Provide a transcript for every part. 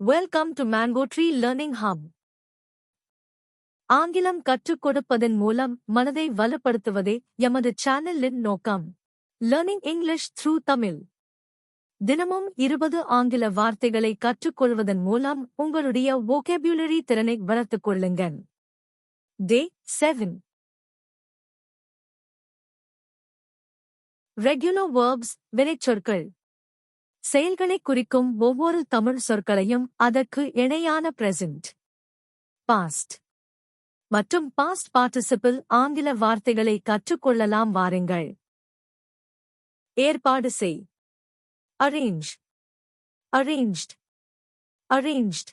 Welcome to mango tree learning hub ஆங்கிலம் கற்றுக் கொடுப்பதன் மூலம் மனதை வலுப்படுத்துவதே எமது சேனலின் நோக்கம். லேர்னிங் இங்கிலீஷ் த்ரூ தமிழ் தினமும் இருபது ஆங்கில வார்த்தைகளை கற்றுக்கொள்வதன் மூலம் உங்களுடைய வோகேபுலரி திறனை வளர்த்துக் கொள்ளுங்கள். டே செவன் ரெகுலர் வேர்ப்ஸ் வினைச்சொற்கள். செயல்களை குறிக்கும் ஒவ்வொரு தமிழ் சொற்களையும் அதற்கு இணையான பிரசன்ட் பாஸ்ட் மற்றும் பாஸ்ட் பார்ட்டிசிபிள் ஆங்கில வார்த்தைகளை கற்றுக்கொள்ளலாம் வாருங்கள். ஏற்பாடு செய். Arrange arranged arranged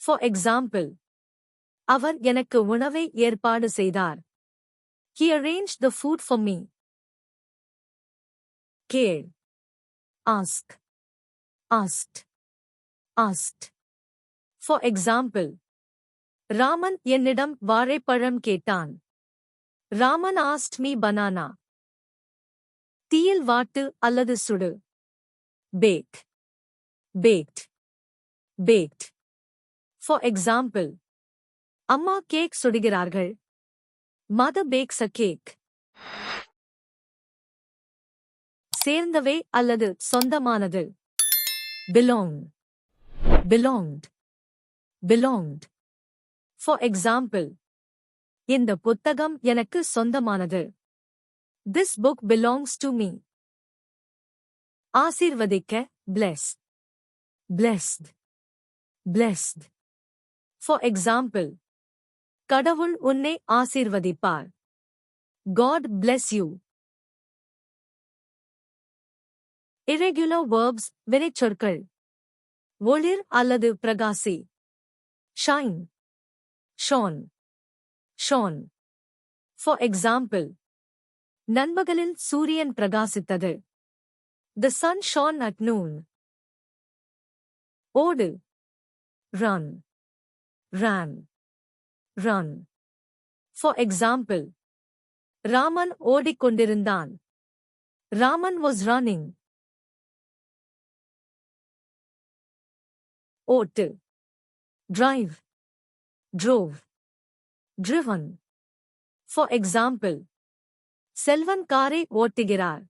for example அவர் எனக்கு உணவை ஏற்பாடு செய்தார். He arrange the food for me கேள் ask, asked, asked. For example, Raman என்னிடம் வாழைப்பழம் கேட்டான். ராமன் ஆஸ்ட் மீ பனானா தீயில் வாட்டு அல்லது சுடு. Bake baked baked for example அம்மா கேக் சுடுகிறார்கள். மத பேக்ஸ் அ கேக் சேர்ந்தவை அல்லது சொந்தமானது belong belonged belonged for example இந்த புத்தகம் எனக்கு சொந்தமானது this book belongs to me ஆசீர்வதிக்க bless blessed blessed for example கடவுள் உன்னை ஆசீர்வதிப்பார் God bless you irregular verbs வினைச்சொற்கள் ஒளிர் அல்லது பிரகாசி shine shone shone for example நண்பகலில் சூரியன் பிரகாசித்தது the sun shone at noon ஓடு run ran run for example Raman ஓடிக்கொண்டிருந்தான் Raman was running ஓட்டு drive drove driven for example Selvan காரை ஓட்டுகிறார்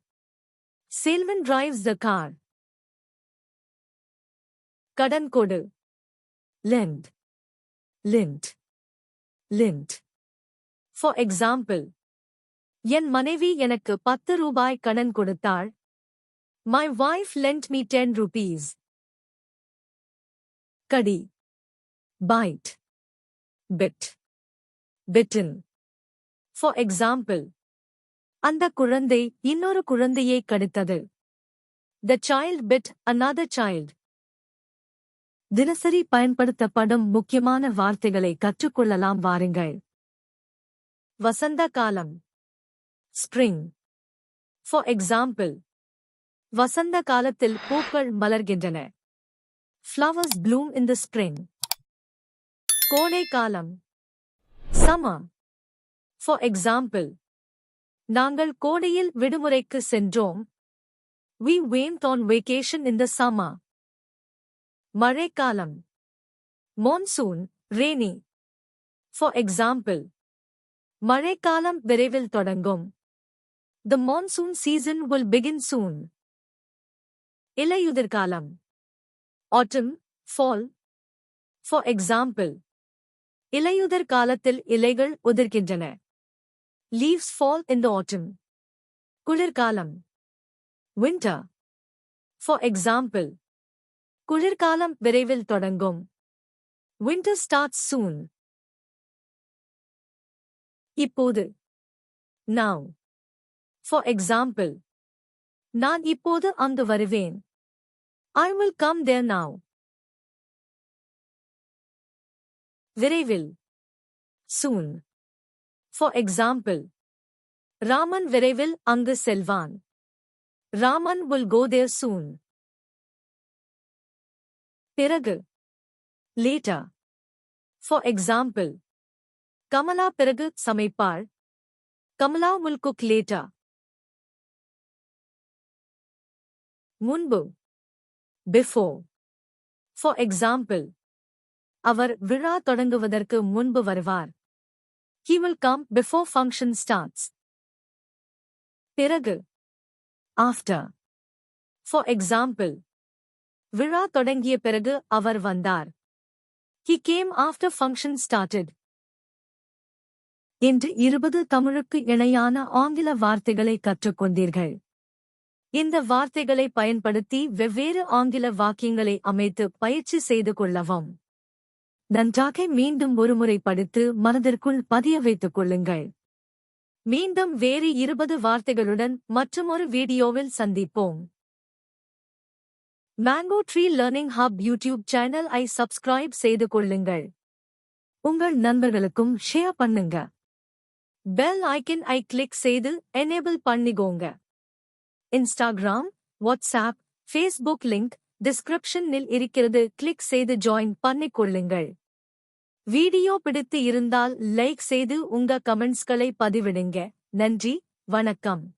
செல்வன் drives the car கடன் கொடு lend lent lent for example என் மனைவி எனக்கு பத்து ரூபாய் கடன் கொடுத்தாள் my wife lent me ten rupees கடி. bite. bit. bitten. for example அந்த குழந்தை இன்னொரு குழந்தையை கடித்தது. The child bit another child தினசரி பயன்படுத்தப்படும் முக்கியமான வார்த்தைகளை கற்றுக்கொள்ளலாம் வாருங்கள். வசந்த காலம். ஸ்பிரிங் ஃபார் எக்ஸாம்பிள் வசந்த காலத்தில் பூக்கள் மலர்கின்றன. flowers bloom in the spring. கோடை காலம் summer. For example, நாங்கள் கோடையில் விடுமுறைக்கு சென்றோம். We went on vacation in the summer. மழைக்காலம் monsoon, rainy. For example, மழைக்காலம் விரைவில் தொடங்கும். The monsoon season will begin soon. இலையுதிர்காலம் autumn, fall. For example, இலையுதிர் காலத்தில் இலைகள் உதிர்கின்றன. Leaves fall in the autumn. குளிர்காலம் winter. For example, குளிர்காலம் விரைவில் தொடங்கும். Winter starts soon. இப்போது now. For example, நான் இப்போது அங்கு வருவேன். I will come there now. Viravil. Soon. For example, Raman Virevil and the Selvan. Raman will go there soon. Piragu. Later. For example, Kamala Piragal Samepar. Kamala will cook later. Munbu. Before for example அவர் விழா தொடங்குவதற்கு முன்பு வருவார். He will come before function starts பிறகு after for example விழா தொடங்கிய பிறகு அவர் வந்தார். He came after function started இன்று இருபது தமிழுக்கு இணையான ஆங்கில வார்த்தைகளை கற்றுக்கொண்டீர்கள். இந்த வார்த்தைகளை பயன்படுத்தி வெவ்வேறு ஆங்கில வாக்கியங்களை அமைத்து பயிற்சி செய்து கொள்ளவும். நன்றாக மீண்டும் ஒருமுறை படித்து மனதிற்குள் பதிய வைத்துக் கொள்ளுங்கள். மீண்டும் வேறு இருபது வார்த்தைகளுடன் மற்றொரு வீடியோவில் சந்திப்போம். Mango tree learning hub YouTube channel ஐ சப்ஸ்கிரைப் செய்து கொள்ளுங்கள். உங்கள் நண்பர்களுக்கும் ஷேர் பண்ணுங்க. பெல் ஐக்கன் ஐ கிளிக் செய்து எனேபிள் பண்ணிக்கோங்க. இன்ஸ்டாகிராம் வாட்ஸ்ஆப் ஃபேஸ்புக் லிங்க் டிஸ்கிரிப்ஷனில் இருக்கிறது. கிளிக் செய்து ஜாயின் பண்ணிக்கொள்ளுங்கள். வீடியோ பிடித்து இருந்தால் லைக் செய்து உங்க கமெண்ட்ஸ்களை பதிவிடுங்க. நன்றி வணக்கம்.